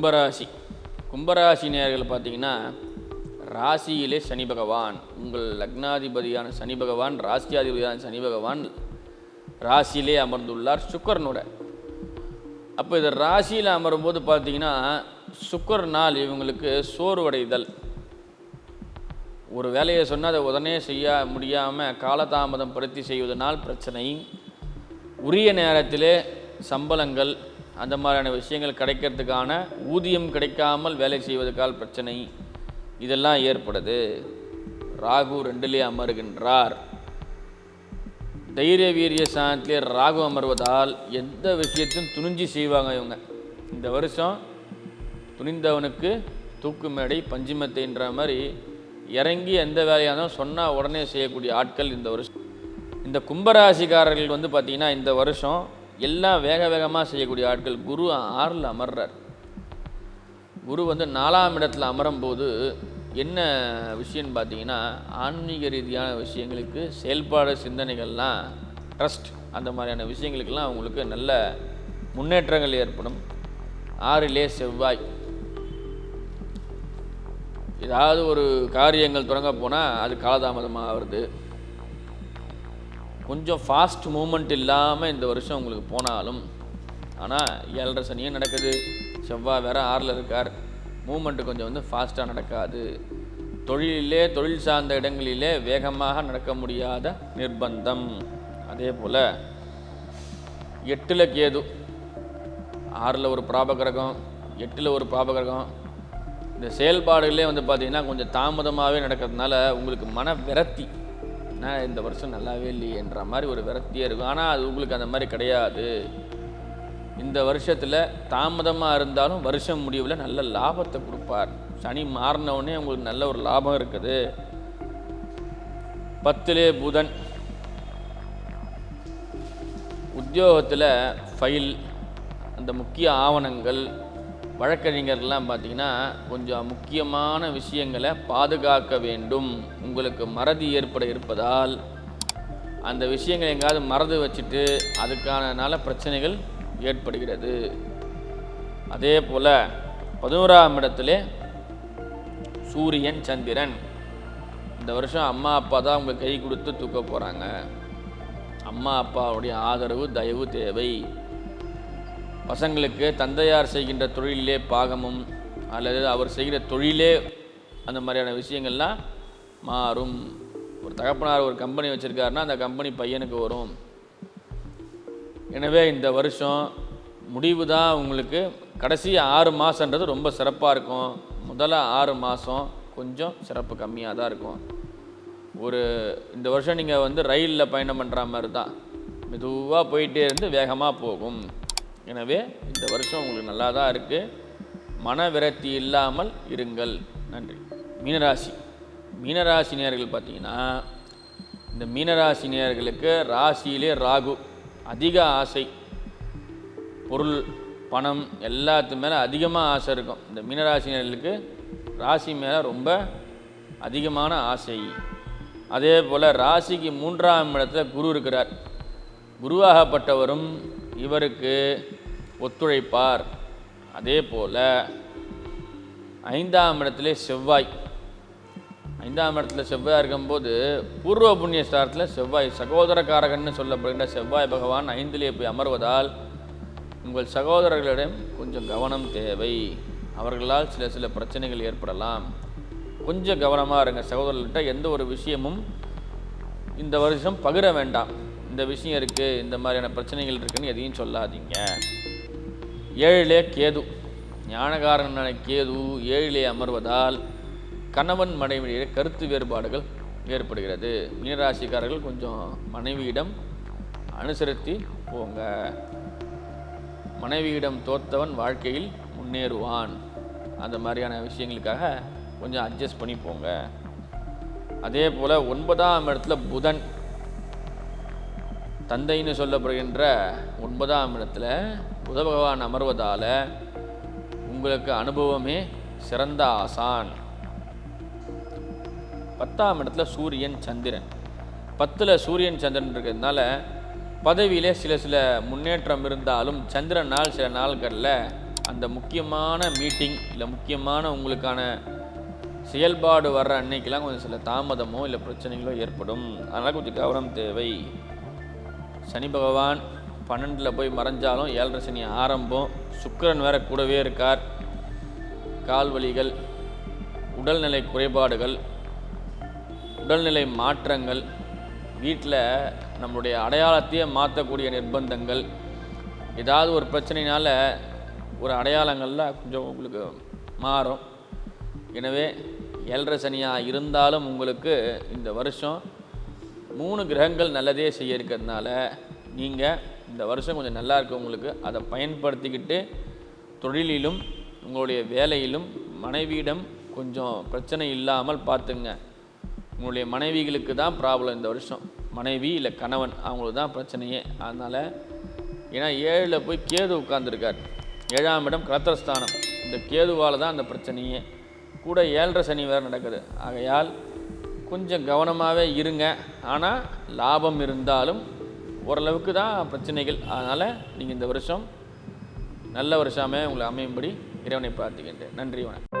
கும்பராசி. கும்பராசி நேர்கள் பார்த்தீங்கன்னா ராசியிலே சனி பகவான். உங்கள் லக்னாதிபதியான சனி பகவான் ராசியாதிபதியான சனி பகவான் ராசியிலே அமர்ந்துள்ளார் சுக்கரனோட. அப்போ இது ராசியில் அமரும்போது பார்த்தீங்கன்னா சுக்கர் நாள் இவங்களுக்கு சோர்வடைதல். ஒரு வேலையை சொன்னால் அதை உடனே செய்ய முடியாமல் காலதாமதம் படுத்தி செய்வதனால் பிரச்சனை. உரிய நேரத்திலே சம்பளங்கள் அந்த மாதிரியான விஷயங்கள் கிடைக்கிறதுக்கான ஊதியம் கிடைக்காமல் வேலை செய்வதற்கால் பிரச்சனை. இதெல்லாம் ஏற்படுது. ராகு ரெண்டிலே அமருகின்றார். தைரிய வீரிய சாணத்திலே ராகு அமர்வதால் எந்த விஷயத்தையும் துணிஞ்சு செய்வாங்க இவங்க. இந்த வருஷம் துணிந்தவனுக்கு தூக்கு மேடை பஞ்சுமத்தைன்ற மாதிரி இறங்கி எந்த வேலையாக இருந்தாலும் சொன்னால் உடனே செய்யக்கூடிய ஆட்கள் இந்த வருஷம். இந்த கும்பராசிக்காரர்கள் வந்து பார்த்திங்கன்னா இந்த வருஷம் எல்லாம் வேக வேகமாக செய்யக்கூடிய ஆட்கள் குரு ஆறில் அமர்றார். குரு வந்து நாலாம் இடத்துல அமரும்போது என்ன விஷயம்னு பார்த்தீங்கன்னா ஆன்மீக ரீதியான விஷயங்களுக்கு செயல்பாடு சிந்தனைகள்லாம் ட்ரஸ்ட் அந்த மாதிரியான விஷயங்களுக்கெல்லாம் அவங்களுக்கு நல்ல முன்னேற்றங்கள் ஏற்படும். ஆறிலே செவ்வாய். ஏதாவது ஒரு காரியங்கள் தொடங்க போனால் அது காலதாமதமாக வருது கொஞ்சம் ஃபாஸ்ட் மூமெண்ட் இல்லாமல் இந்த வருஷம் உங்களுக்கு போனாலும் ஆனால் ஏழரை சனியும் நடக்குது. செவ்வாய் வேற ஆறில் இருக்கார். மூமெண்ட்டு கொஞ்சம் வந்து ஃபாஸ்ட்டாக நடக்காது. தொழிலிலே தொழில் சார்ந்த இடங்களிலே வேகமாக நடக்க முடியாத நிர்பந்தம். அதே போல் எட்டில் கேது. ஆறில் ஒரு பிராபகிரகம் எட்டில் ஒரு பிராபகிரகம். இந்த செயல்பாடுகளே வந்து பார்த்திங்கன்னா கொஞ்சம் தாமதமாகவே நடக்கிறதுனால உங்களுக்கு மன விரத்தி என்ன இந்த வருஷம் நல்லாவே இல்லையேன்ற மாதிரி ஒரு விரக்தியே இருக்கும். ஆனால் அது உங்களுக்கு அந்த மாதிரி கிடையாது. இந்த வருஷத்தில் தாமதமாக இருந்தாலும் வருஷம் முடிவில் நல்ல லாபத்தை கொடுப்பார். சனி மாறினவுடனே உங்களுக்கு நல்ல ஒரு லாபம் இருக்குது. பத்திலே புதன். உத்தியோகத்தில் ஃபைல் அந்த முக்கிய ஆவணங்கள் வழக்கறிஞர்லாம் பார்த்தீங்கன்னா கொஞ்சம் முக்கியமான விஷயங்களை பாதுகாக்க வேண்டும். உங்களுக்கு மறதி ஏற்பட இருப்பதால் அந்த விஷயங்களை எங்காவது மறந்து வச்சுட்டு அதுக்கானனால பிரச்சனைகள் ஏற்படுகிறது. அதே போல் பதினோராம் இடத்துலே சூரியன் சந்திரன். இந்த வருஷம் அம்மா அப்பா தான் அவங்க கை கொடுத்து தூக்க போகிறாங்க அம்மா அப்பாவுடைய ஆதரவு தயவு தேவை. பசங்களுக்கு தந்தையார் செய்கின்ற தொழிலிலே பாகமும் அல்லது அவர் செய்கிற தொழிலே அந்த மாதிரியான விஷயங்கள்லாம் மாறும். ஒரு தகப்பனார் ஒரு கம்பெனி வச்சுருக்காருன்னா அந்த கம்பெனி பையனுக்கு வரும். எனவே இந்த வருஷம் முடிவு தான் உங்களுக்கு. கடைசி ஆறு மாதன்றது ரொம்ப சிறப்பாக இருக்கும். முதல்ல ஆறு மாதம் கொஞ்சம் சிறப்பு கம்மியாக தான் இருக்கும். ஒரு இந்த வருஷம் நீங்கள் வந்து ரயிலில் பயணம் பண்ணுற மாதிரி தான். மெதுவாக போயிட்டே இருந்து வேகமாக போகும். எனவே இந்த வருஷம் உங்களுக்கு நல்லா தான் இருக்குது மன விரக்தி இல்லாமல் இருங்கள். நன்றி. மீனராசி. மீனராசி நேர்கள் பார்த்தீங்கன்னா இந்த மீனராசி நேர்களுக்கு ராசியிலே ராகு அதிக ஆசை. பொருள் பணம் எல்லாத்து மேலே அதிகமாக ஆசை இருக்கும். இந்த மீனராசினர்களுக்கு ராசி மேலே ரொம்ப அதிகமான ஆசை. அதே போல் ராசிக்கு மூன்றாம் இடத்துல குரு இருக்கிறார். குருவாகப்பட்டவரும் இவருக்கு ஒத்துழைப்பார். அதே போல் ஐந்தாம் இடத்துல செவ்வாய். ஐந்தாம் இடத்துல செவ்வாய் இருக்கும்போது பூர்வ புண்ணிய ஸ்தானத்தில் செவ்வாய் சகோதரக்காரகன்னு சொல்லப்படுகின்ற செவ்வாய் பகவான் ஐந்திலே போய் அமர்வதால் உங்கள் சகோதரர்களிடம் கொஞ்சம் கவனம் தேவை. அவர்களால் சில சில பிரச்சனைகள் ஏற்படலாம். கொஞ்சம் கவனமாக இருங்க சகோதரர்கிட்ட எந்த ஒரு விஷயமும் இந்த வருஷம் பகிர வேண்டாம். இந்த விஷயம் இருக்குது இந்த மாதிரியான பிரச்சனைகள் இருக்குன்னு எதையும் சொல்லாதீங்க. ஏழிலே கேது ஞானகாரனான கேது ஏழிலே அமர்வதால் கணவன் மனைவியிடையே கருத்து வேறுபாடுகள் ஏற்படுகிறது. மீனராசிக்காரர்கள் கொஞ்சம் மனைவியிடம் அனுசரித்து போங்க. மனைவியிடம் தோத்தவன் வாழ்க்கையில் முன்னேறுவான். அந்த மாதிரியான விஷயங்களுக்காக கொஞ்சம் அட்ஜஸ்ட் பண்ணி போங்க. அதே போல் ஒன்பதாம் இடத்துல புதன். தந்தைன்னு சொல்லப்படுகின்ற ஒன்பதாம் இடத்துல புத பகவான் அமர்வதால் உங்களுக்கு அனுபவமே சிறந்த ஆசான். பத்தாம் இடத்துல சூரியன் சந்திரன். பத்தில் சூரியன் சந்திரன் இருக்கிறதுனால பதவியிலே சில சில முன்னேற்றம் இருந்தாலும் சந்திரனால் சில நாள்களில் அந்த முக்கியமான மீட்டிங் இல்லை முக்கியமான உங்களுக்கான செயல்பாடு வர்ற அன்னைக்கெல்லாம் கொஞ்சம் சில தாமதமோ இல்லை பிரச்சனைகளோ ஏற்படும். அதனால் கொஞ்சம் கவனம் தேவை. சனி பகவான் பன்னெண்டில் போய் மறைஞ்சாலும் ஏழரை சனி ஆரம்பம். சுக்கரன் வேற கூடவே இருக்கார். கால் வலிகள் உடல்நிலை குறைபாடுகள் உடல்நிலை மாற்றங்கள் வீட்டில் நம்மளுடைய அடையாளத்தையே மாற்றக்கூடிய நிர்பந்தங்கள். ஏதாவது ஒரு பிரச்சனையினால் ஒரு அடையாளங்களில் கொஞ்சம் உங்களுக்கு மாறும். எனவே ஏழரை சனியாக இருந்தாலும் உங்களுக்கு இந்த வருஷம் மூணு கிரகங்கள் நல்லதே செய்ய இருக்கிறதுனால நீங்கள் இந்த வருஷம் கொஞ்சம் நல்லா இருக்கவங்களுக்கு அதை பயன்படுத்திக்கிட்டு தொழிலிலும் உங்களுடைய வேலையிலும் மனைவியிடம் கொஞ்சம் பிரச்சனை இல்லாமல் பார்த்துங்க உங்களுடைய மனைவிகளுக்கு தான் ப்ராப்ளம் இந்த வருஷம். மனைவி இல்லை கணவன் அவங்களுக்கு தான் பிரச்சனையே. அதனால் ஏன்னா ஏழில் போய் கேது உட்காந்துருக்கார் ஏழாம் இடம் கலத்திரஸ்தானம். இந்த கேதுவால் தான் அந்த பிரச்சனையே. கூட ஏழரை சனி வேறு நடக்குது. ஆகையால் கொஞ்சம் கவனமாகவே இருங்க. ஆனால் லாபம் இருந்தாலும் ஓரளவுக்கு தான் பிரச்சனைகள். அதனால் நீங்கள் இந்த வருஷம் நல்ல வருஷமே உங்களை அமையும்படி இறைவனை பிரார்த்திக்கின்றேன். நன்றி வணக்கம்.